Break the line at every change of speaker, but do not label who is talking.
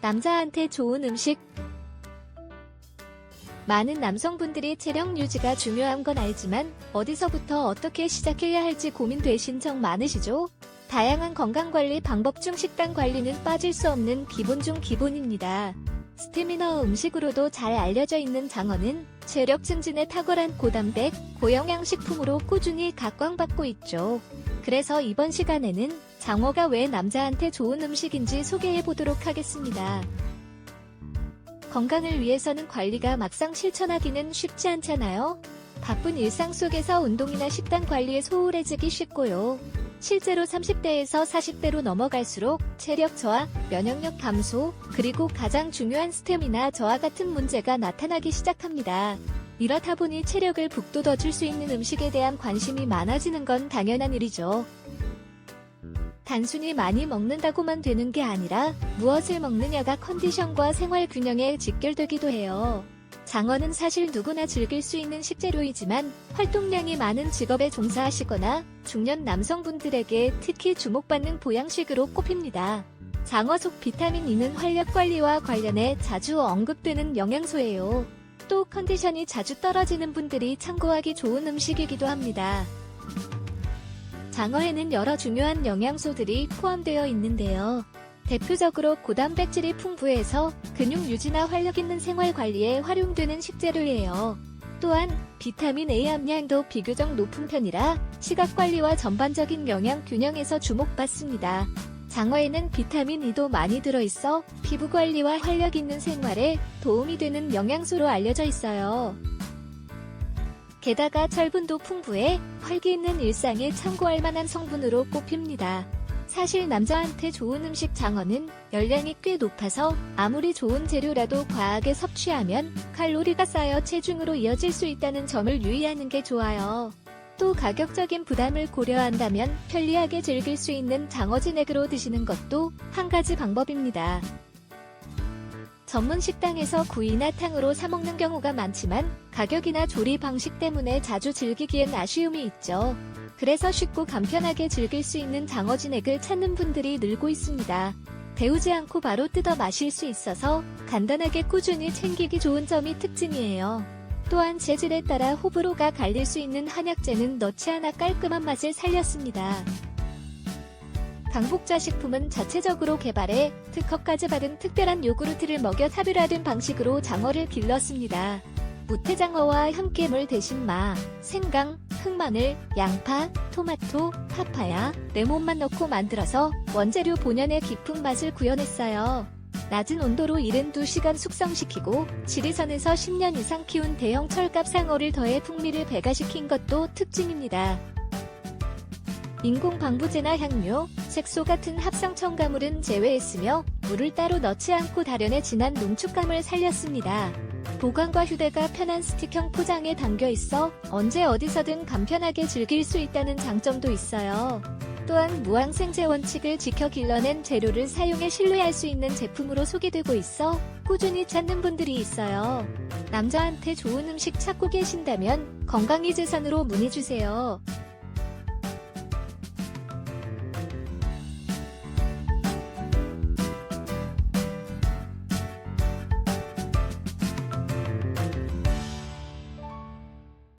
남자한테 좋은 음식. 많은 남성분들이 체력 유지가 중요한 건 알지만 어디서부터 어떻게 시작해야 할지 고민되신 적 많으시죠? 다양한 건강관리 방법 중 식단 관리는 빠질 수 없는 기본 중 기본입니다. 스테미너 음식으로도 잘 알려져 있는 장어는 체력 증진에 탁월한 고단백, 고영양 식품으로 꾸준히 각광받고 있죠. 그래서 이번 시간에는 장어가 왜 남자한테 좋은 음식인지 소개해 보도록 하겠습니다. 건강을 위해서는 관리가 막상 실천하기는 쉽지 않잖아요. 바쁜 일상 속에서 운동이나 식단 관리에 소홀해지기 쉽고요. 실제로 30대에서 40대로 넘어갈수록 체력 저하, 면역력 감소, 그리고 가장 중요한 스태미나 저하 같은 문제가 나타나기 시작합니다. 이렇다 보니 체력을 북돋워 줄 수 있는 음식에 대한 관심이 많아지는 건 당연한 일이죠. 단순히 많이 먹는다고만 되는 게 아니라 무엇을 먹느냐가 컨디션과 생활 균형에 직결되기도 해요. 장어는 사실 누구나 즐길 수 있는 식재료이지만 활동량이 많은 직업에 종사하시거나 중년 남성분들에게 특히 주목받는 보양식으로 꼽힙니다. 장어 속 비타민 E는 활력 관리와 관련해 자주 언급되는 영양소예요. 또 컨디션이 자주 떨어지는 분들이 참고하기 좋은 음식이기도 합니다. 장어에는 여러 중요한 영양소들이 포함되어 있는데요. 대표적으로 고단백질이 풍부해서 근육 유지나 활력 있는 생활 관리에 활용되는 식재료예요. 또한 비타민 A 함량도 비교적 높은 편이라 시각 관리와 전반적인 영양 균형에서 주목받습니다. 장어에는 비타민 E도 많이 들어있어 피부 관리와 활력 있는 생활에 도움이 되는 영양소로 알려져 있어요. 게다가 철분도 풍부해 활기 있는 일상에 참고할 만한 성분으로 꼽힙니다. 사실 남자한테 좋은 음식 장어는 열량이 꽤 높아서 아무리 좋은 재료라도 과하게 섭취하면 칼로리가 쌓여 체중으로 이어질 수 있다는 점을 유의하는 게 좋아요. 또 가격적인 부담을 고려한다면 편리하게 즐길 수 있는 장어 진액으로 드시는 것도 한 가지 방법입니다. 전문 식당에서 구이나 탕으로 사먹는 경우가 많지만 가격이나 조리 방식 때문에 자주 즐기기엔 아쉬움이 있죠. 그래서 쉽고 간편하게 즐길 수 있는 장어 진액을 찾는 분들이 늘고 있습니다. 데우지 않고 바로 뜯어 마실 수 있어서 간단하게 꾸준히 챙기기 좋은 점이 특징이에요. 또한 재질에 따라 호불호가 갈릴 수 있는 한약재는 넣지 않아 깔끔한 맛을 살렸습니다. 강복자 식품은 자체적으로 개발해 특허까지 받은 특별한 요구르트를 먹여 차별화된 방식으로 장어를 길렀습니다. 무태장어와 함께물 대신 마, 생강, 흑마늘, 양파, 토마토, 파파야, 레몬만 넣고 만들어서 원재료 본연의 깊은 맛을 구현했어요. 낮은 온도로 72시간 숙성시키고 지리산에서 10년 이상 키운 대형 철갑 상어를 더해 풍미를 배가시킨 것도 특징입니다. 인공 방부제나 향료, 색소 같은 합성 첨가물은 제외했으며 물을 따로 넣지 않고 다련의 진한 농축감을 살렸습니다. 보관과 휴대가 편한 스틱형 포장에 담겨 있어 언제 어디서든 간편하게 즐길 수 있다는 장점도 있어요. 또한 무항생제 원칙을 지켜 길러낸 재료를 사용해 신뢰할 수 있는 제품으로 소개되고 있어 꾸준히 찾는 분들이 있어요. 남자한테 좋은 음식 찾고 계신다면 건강이 재산으로 문의주세요.